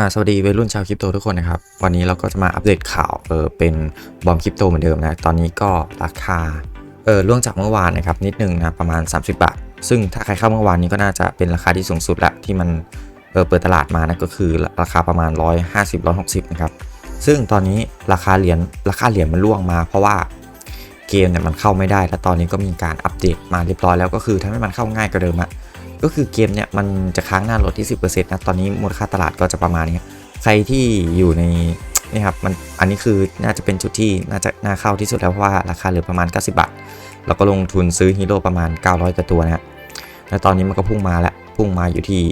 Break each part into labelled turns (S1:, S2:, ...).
S1: อ่าสวัสดีวัยรุ่นชาวคริปโตทุกคนนะครับ วันนี้เราก็จะมาอัปเดตข่าวเออเป็นบอมคริปโตเหมือนเดิมนะ ตอนนี้ก็ราคาเออล่วงจากเมื่อวานนะครับ นิดนึงนะประมาณ 30 บาท ซึ่งถ้าใครเข้าเมื่อวานนี้ก็น่าจะเป็นราคาที่สูงสุดละที่มันเออเปิดตลาดมานะก็คือราคาประมาณ 150 160 นะครับ ซึ่งตอนนี้ราคาเหรียญราคาเหรียญมันล่วงมา เพราะว่าเกมเนี่ยมันเข้าไม่ได้ แล้วตอนนี้ก็มีการอัปเดตมาเรียบร้อยแล้วก็คือทำให้มันเข้าง่ายกว่าเดิมอะ ก็คือเกมเนี่ยมันจะค้างหน้าโหลดที่ 10%นะตอนนี้มูลค่าตลาดก็จะประมาณนี้ใครที่อยู่ในนี่ครับมันอันนี้คือน่าจะเป็นจุดที่น่าจะน่าเข้าที่สุดแล้วเพราะว่าราคาเหลือประมาณ 90 บาทเราก็ลงทุนซื้อฮีโร่ประมาณ 900กว่าตัวนะฮะแล้วตอนนี้มันก็พุ่งมาแล้วพุ่งมาอยู่ที่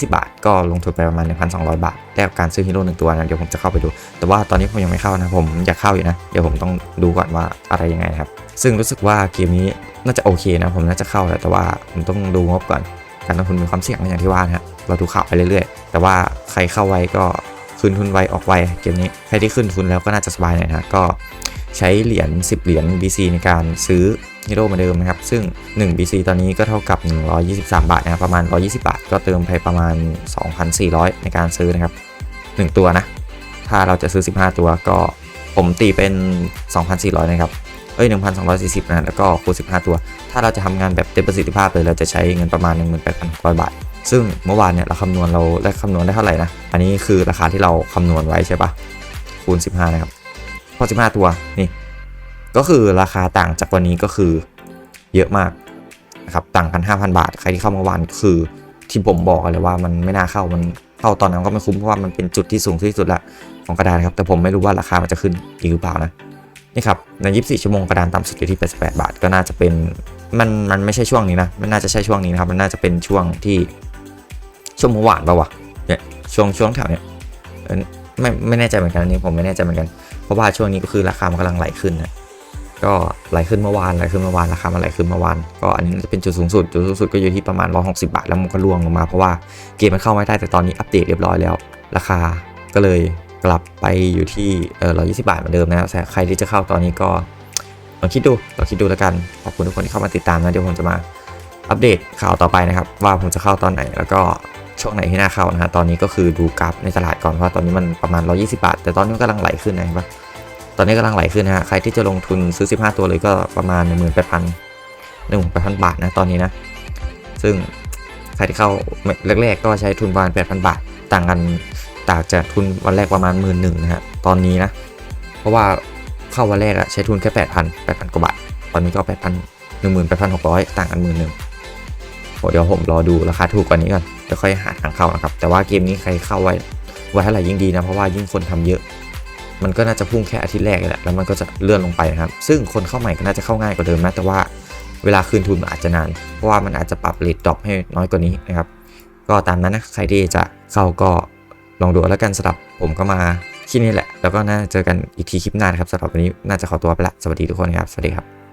S1: 120 บาท ก็ลงทุนไปประมาณ 1,200 บาทแลกกับการซื้อฮีโร่หนึ่งตัวนะเดี๋ยวผมจะเข้าไปดู แต่ว่าตอนนี้ผมยังไม่เข้านะผมอยากเข้าอยู่นะ เดี๋ยวผมต้องดูก่อนว่าอะไรยังไงครับ ซึ่งรู้สึกว่าเกมนี้ น่าจะโอเคนะ ผมน่าจะเข้าแหละแต่ว่าผมต้องดูงบก่อน การลงทุนมีความเสี่ยงนะอย่างที่ว่านะเราดูข่าวไปเรื่อยๆ แต่ว่าใครเข้าไวก็คืนทุนไวออกไวเกมนี้ใครที่ขึ้นทุนแล้วก็น่าจะสบายหน่อยนะก็ใช้เหรียญ10 เหรียญ BC ในการซื้อฮีโร่มาเดิมนะครับ ซึ่ง 1 BC ตอนนี้ก็เท่ากับ 123 บาทนะครับประมาณ 120 บาท ก็เติมไปประมาณ 2,400 ในการซื้อนะครับ 1 ตัวนะ ถ้าเราจะซื้อ 15 ตัวก็ผมตีเป็น 2,400 นะครับ เอ้ย 1,240 นะ แล้วก็คูณ 15 ตัว ถ้าเราจะทำงานแบบเต็มประสิทธิภาพเลย เราจะใช้เงินประมาณ 18,600 บาท ซึ่งเมื่อวานเนี่ยเราคำนวณเราได้คำนวณได้เท่าไหร่นะ อันนี้คือราคาที่เราคำนวณไว้ใช่ปะคูณ 15 นะครับ พอ 15 ตัว นี่ ก็คือราคาต่างจากวันนี้ก็คือเยอะมากนะครับ ต่างกัน 5,000 บาท ใครที่เข้าเมื่อวานคือที่ผมบอกเลยว่ามันไม่น่าเข้า มันเข้าตอนนั้นก็ไม่คุ้มเพราะว่ามันเป็นจุดที่สูงที่สุดละของกระดานครับ แต่ผมไม่รู้ว่าราคามันจะขึ้นจริงหรือเปล่านะ นี่ครับใน 24 ชั่วโมงกระดานต่ำสุดอยู่ที่ 88 บาท ก็น่าจะเป็นมันมันไม่ใช่ช่วงนี้นะมันน่าจะใช่ช่วงนี้นะครับมันน่าจะเป็นช่วงที่ช่วงเมื่อวานป่าวะเนี่ยช่วงช่วงแถวเนี้ยไม่ไม่แน่ใจเหมือนกันอันนี้ผมไม่แน่ใจเหมือนกันเพราะว่าช่วงนี้ก็คือราคามันกำลังไหลขึ้นนะก็ไหลขึ้นเมื่อวานไหลขึ้นเมื่อวานราคามันไหลขึ้นเมื่อวานก็อันนี้จะเป็นจุดสูงสุดจุดสูงสุดก็อยู่ที่ประมาณ 160 บาทแล้วมันก็ล่วงลงมาเพราะว่าเกมมันเข้าไม่ได้แต่ตอนนี้อัปเดตเรียบร้อยแล้ว ราคาก็เลย กลับไปอยู่ที่เออ120บาทเหมือนเดิมนะแต่ใครที่จะเข้าตอนนี้ก็ลองคิดดูลองคิดดูแล้วกัน ขอบคุณทุกคนที่เข้ามาติดตามนะเดี๋ยวผมจะมาอัปเดตข่าวต่อไปนะครับ ว่าผมจะเข้าตอนไหนแล้วก็ช่วงไหนที่น่าเข้านะฮะตอนนี้ก็คือดูกราฟในตลาดก่อนว่าตอนนี้มันประมาณ 120 บาท แต่ตอนนี้มันกำลังไหลขึ้นนะเห็นปะตอนนี้กำลังไหลขึ้นนะฮะใครที่จะลงทุนซื้อ 15 ตัวเลยก็ประมาณ 1 8 0 0 0 18,000 บาทนะตอนนี้นะ ซึ่งใครที่เข้าแรกๆก็ใช้ทุนประมาณ8,000 บาท ต่างกัน ต่างจากทุนวันแรกประมาณ1 1ื่นหนึ่งนะฮะตอนนี้นะ เพราะว่าเข้าวันแรกอะใช้ทุนแค่8,000 8,000กว่าบาท ตอนนี้ก็8,000 18,600ต่างกันหมื่นหนึ่งโหเดี๋ยวผมรอดูราคาถูกกว่านี้ก่อนจะค่อยหาทางเข้านะครับ แต่ว่าเกมนี้ใครเข้าไว้ไว้เท่าไหร่ยิ่งดีนะ เพราะว่ายิ่งคนทำเยอะ มันก็น่าจะพุ่งแค่อาทิตย์แรกแหละแล้วมันก็จะเลื่อนลงไปนะครับ ซึ่งคนเข้าใหม่ก็น่าจะเข้าง่ายกว่าเดิมนะแต่ว่าเวลาคืนทุนมันอาจจะนาน เพราะว่ามันอาจจะปรับเลทดรอปให้น้อยกว่านี้นะครับ ก็ตามนั้นนะใครที่จะเข้าก็ ลองดูแล้วกันสำหรับผมก็มาที่นี่แหละ แล้วก็น่าเจอกันอีกทีคลิปหน้านะครับสำหรับวันนี้น่าจะขอตัวไปละ สวัสดีทุกคนครับ สวัสดีครับ